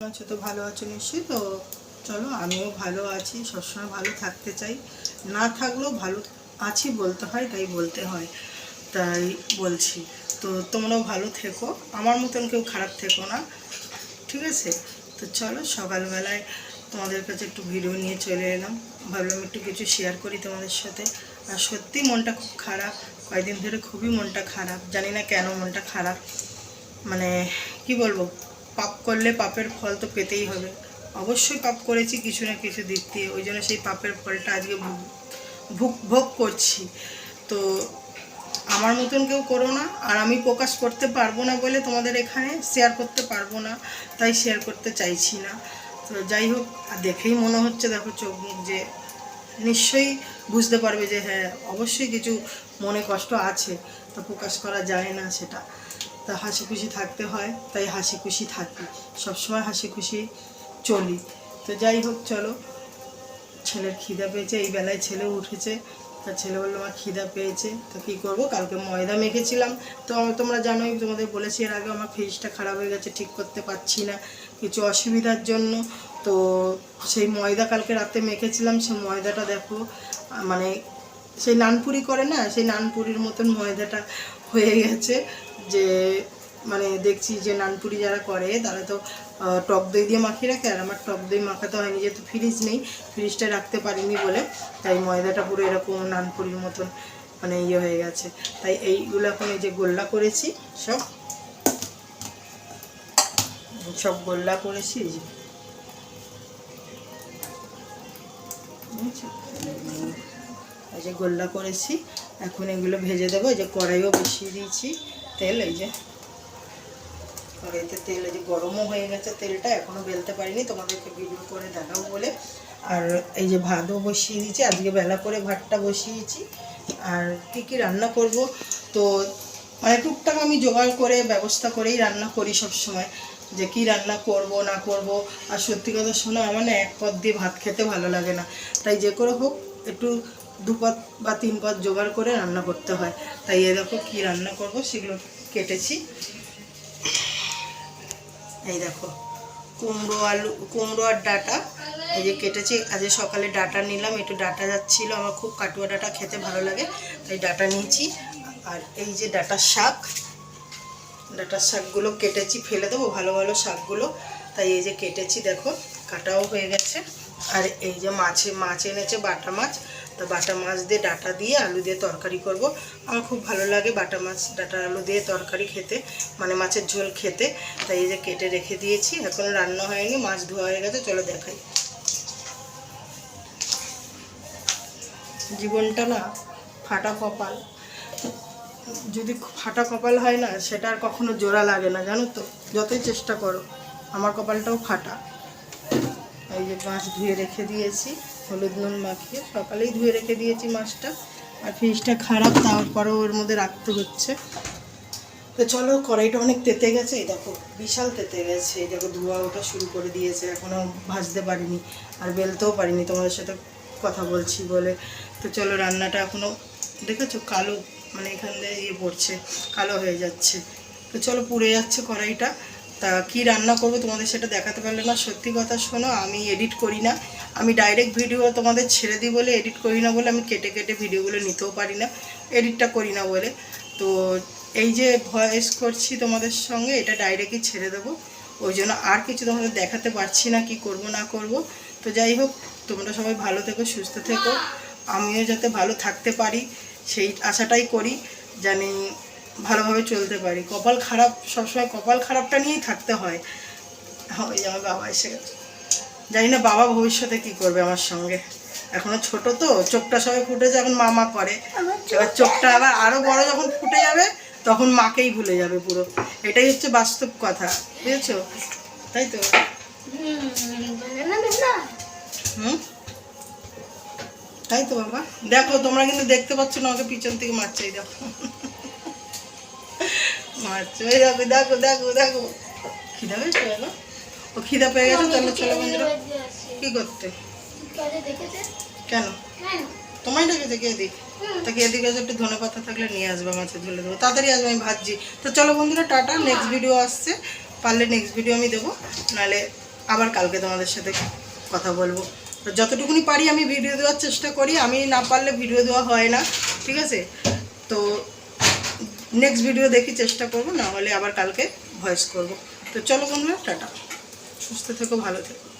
আছো তো ভালো আছো নিশ্চয়ই? তো চলো, আমিও ভালো আছি, সবসময় ভালো থাকতে চাই। না থাকলেও ভালো আছি বলতে হয়, তাই বলতে হয়, তাই বলছি। তো তোমরাও ভালো থেকো, আমার মতন কেউ খারাপ থেকো না, ঠিক আছে? তো চলো, সকালবেলায় তোমাদের কাছে একটু ভিডিও নিয়ে চলে এলাম। ভাবলাম একটু কিছু শেয়ার করি তোমাদের সাথে। আর সত্যি মনটা খুব খারাপ, কয়েকদিন ধরে খুবই মনটা খারাপ, জানি না কেন মনটা খারাপ। মানে কি বলব? পাপ করলে পাপের ফল তো পেতেই হবে। অবশ্যই পাপ করেছি কিছু না কিছু দিক দিয়ে, ওই জন্য সেই পাপের ফলটা আজকে ভোগ- ভোগ করছি। তো আমার মতন কেউ করো না, আর আমি প্রকাশ করতে পারব না বলে তোমাদের এখানে শেয়ার করতে পারব না, তাই শেয়ার করতে চাইছি না। তো যাই হোক, আর দেখেই মনে হচ্ছে, দেখো চোখ মুখ যে নিশ্চয়ই বুঝতে পারবে যে হ্যাঁ অবশ্যই কিছু মনে কষ্ট আছে, তো প্রকাশ করা যায় না সেটা। তা হাসি খুশি থাকতে হয়, তাই হাসি খুশি থাকি। সবসময় হাসি খুশি চলি। তো যাই হোক, চলো। ছেলের খিদা পেয়েছে, এই বেলায় ছেলে উঠেছে। তা ছেলে বলল আমার খিদা পেয়েছে। তো কী করব? কালকে ময়দা মেখেছিলাম। তো তোমরা জানোই, তোমাদের বলেছি এর আগে আমার ফ্রিজটা খারাপ হয়ে গেছে, ঠিক করতে পারছি না কিছু অসুবিধার জন্য। তো সেই ময়দা কালকে রাতে মেখেছিলাম, সেই ময়দাটা দেখো মানে সেই নানপুরি করে না, সেই নানপুরির মতন ময়দাটা হয়ে গেছে। যে মানে দেখছি যে নানপুরি যারা করে, তারা তো টক দই দিয়ে মাখিয়ে রাখে, আর আমার টক দই মাখাতে হয়নি যেহেতু ফ্রিজ নেই, ফ্রিজটা রাখতে পারিনি বলে, তাই ময়দাটা পুরো এরকম নানপুরির মতন মানে ইয়ে হয়ে গেছে। তাই এইগুলো এখন এই যে গোল্লা করেছি, সব সব গোল্লা করেছি যে। এই যে গোল্লা করেছি, এখন এগুলো ভেজে দেবো, এই যে কড়াইও বসিয়ে দিয়েছি। তেল, এই যে। কড়াইতে তেল, এই যে গরমও হয়ে গেছে তেলটা এখনও বেলতে পারিনি, তোমাদেরকে ভিডিও করে দেখাবো বলে। আর এই যে ভাতও বসিয়ে দিয়েছি, আজকে বেলা করে ভাতটা বসিয়েছি। আর কী কী রান্না করব? তো মানে টুকটাক আমি জোগাড় করে, ব্যবস্থা করেই রান্না করি সব সময় যে কি রান্না করব, না করব। আর সত্যি কথা শোনো, আমার না এক পদ দিয়ে ভাত খেতে ভালো লাগে না। তাই যে করে হোক, একটু দু পদ বা তিন পদ জোগাড় করে রান্না করতে হয়। তাই এ দেখো কী রান্না করব সেগুলো কেটেছি। এই দেখো, কুমড়ো আলু, কুমড়ো আর ডাটা এই যে কেটেছি। আজ সকালে ডাটা নিলাম, একটু ডাটা যাচ্ছিল, আমার খুব কাটুয়া ডাটা খেতে ভালো লাগে, তাই ডাটা নিয়েছি। আর এই যে ডাটার শাক ডাটার শাকগুলো কেটেছি, ফেলে দেবো ভালো ভালো শাকগুলো। তাই এই যে কেটেছি, দেখো, কাটাও হয়ে গেছে। আর এই যে মাছে, মাছ এনেছে, বাটা মাছ। তো বাটা মাছ দিয়ে ডাটা দিয়ে আলু দিয়ে তরকারি করব। আমার খুব ভালো লাগে বাটা মাছ, ডাটা আলু দিয়ে তরকারি খেতে মানে মাছের ঝোল খেতে। তাই এই যে কেটে রেখে দিয়েছি এখনও রান্না হয়নি, মাছ ধোয়া হয়ে গেছে, চলো দেখাই। জীবনটা না ফাটা কপাল। যদি ফাটা কপাল হয় না, সেটা আর কখনো জোড়া লাগে না, জানো তো? যতই চেষ্টা করো, আমার কপালটাও ফাটা। এই যে মাছ ধুয়ে রেখে দিয়েছি, হলুদ নুন মাখিয়ে, সকালেই ধুয়ে রেখে দিয়েছি মাছটা। আর ফ্রিজটা খারাপ, তারপরেও ওর মধ্যে রাখতে হচ্ছে। তো চলো, কড়াইটা অনেক তেতে গেছে, এই দেখো, বিশাল তেতে গেছে। এই দেখো, ধোয়া ওটা শুরু করে দিয়েছে, এখনও ভাজতে পারিনি, আর বেলতেও পারিনি, তোমাদের সাথে কথা বলছি বলে। তো চলো, রান্নাটা এখনও, দেখেছ, কালো মানে এখান দিয়ে ইয়ে পড়ছে, কালো হয়ে যাচ্ছে। তো চলো, পুড়ে যাচ্ছে কড়াইটা। তা কি রান্না করব তোমাদের সেটা দেখাতে পারলে না। সত্যি কথা শোনো, আমি এডিট করি না। আমি ডাইরেক্ট ভিডিও তোমাদের ছেড়ে দিই বলে এডিট করি না বলে আমি কেটে কেটে ভিডিওগুলো নিতেও পারি না। এডিটটা করি না বলে। তো এই যে ভয়েস করছি তোমাদের সঙ্গে, এটা ডাইরেক্টই ছেড়ে দেবো। ওই জন্য আর কিছু তোমাদের দেখাতে পারছি না, কি করব, না করব। তো যাই হোক, তোমরা সবাই ভালো থেকো, সুস্থ থেকো। আমিও যাতে ভালো থাকতে পারি, সেই আশাটাই করি। জানি ভালোভাবে চলতে পারি। কপাল খারাপ, সবসময় কপাল খারাপটা নিয়েই থাকতে হয়। ওই আমার বাবা এসে গেছে। জানি না বাবা ভবিষ্যতে কি করবে আমার সঙ্গে। এখনও ছোট তো, চোখটা সবাই ফুটেছে এখন মামা করে। এবার চোখটা আবার আরও বড় যখন ফুটে যাবে, তখন মাকেই ভুলে যাবে পুরো। এটাই হচ্ছে বাস্তব কথা, বুঝেছ? তাই তো? তাই তো বাবা? দেখো, তোমরা কিন্তু দেখতে পাচ্ছ না, আমাকে পিছন থেকে মারছে দেখো। ওই দেখো দেখো দেখো দেখো। খিদা হয়েছে না ও খিদা পেয়ে গেছে চলো চলো বন্ধুরা। কি করতে? কেন? তোমায় ডেকেছে কে দিক তাকে এদিকে একটু ধনে পাতা থাকলে নিয়ে আসবে ঝোলে দেবো। তাড়াতাড়ি আসবে আমি ভাজছি। তো চলো বন্ধুরা টাটা নেক্সট ভিডিও আসছে। পারলে নেক্সট ভিডিও আমি দেবো। নাহলে আবার কালকে তোমাদের সাথে কথা বলব। তো যতটুকুনি পারি আমি ভিডিও দেওয়ার চেষ্টা করি। আমি না পারলে ভিডিও দেওয়া হয় না। ঠিক আছে? তো নেক্সট ভিডিও দেখি, চেষ্টা করব, না হলে আবার কালকে ভয়েস করব। তো চলো বন্ধুরা, টাটা। সুস্থ থেকো, ভালো থেকো।